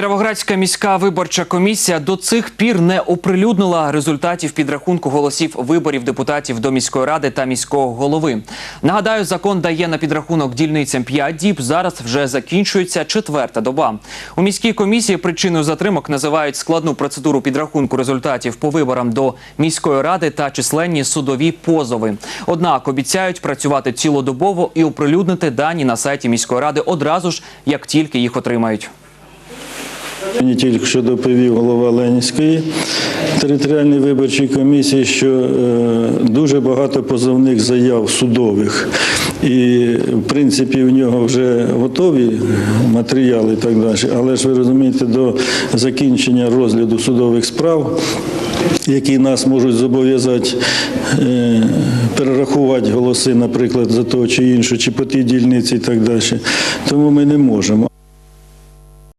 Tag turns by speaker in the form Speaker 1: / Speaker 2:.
Speaker 1: Кіровоградська міська виборча комісія до цих пір не оприлюднила результатів підрахунку голосів виборів депутатів до міської ради та міського голови. Нагадаю, закон дає на підрахунок дільницям 5 діб. Зараз вже закінчується четверта доба. У міській комісії причиною затримок називають складну процедуру підрахунку результатів по виборам до міської ради та численні судові позови. Однак обіцяють працювати цілодобово і оприлюднити дані на сайті міської ради одразу ж, як тільки їх отримають.
Speaker 2: Мені тільки що доповів голова Ленінської територіальної виборчої комісії, що е, дуже багато позовних заяв судових. І, в принципі, в нього вже готові матеріали і так далі. Але ж ви розумієте, до закінчення розгляду судових справ, які нас можуть зобов'язати е, перерахувати голоси, наприклад, за того чи іншого, чи по тій дільниці і так далі. Тому ми не можемо.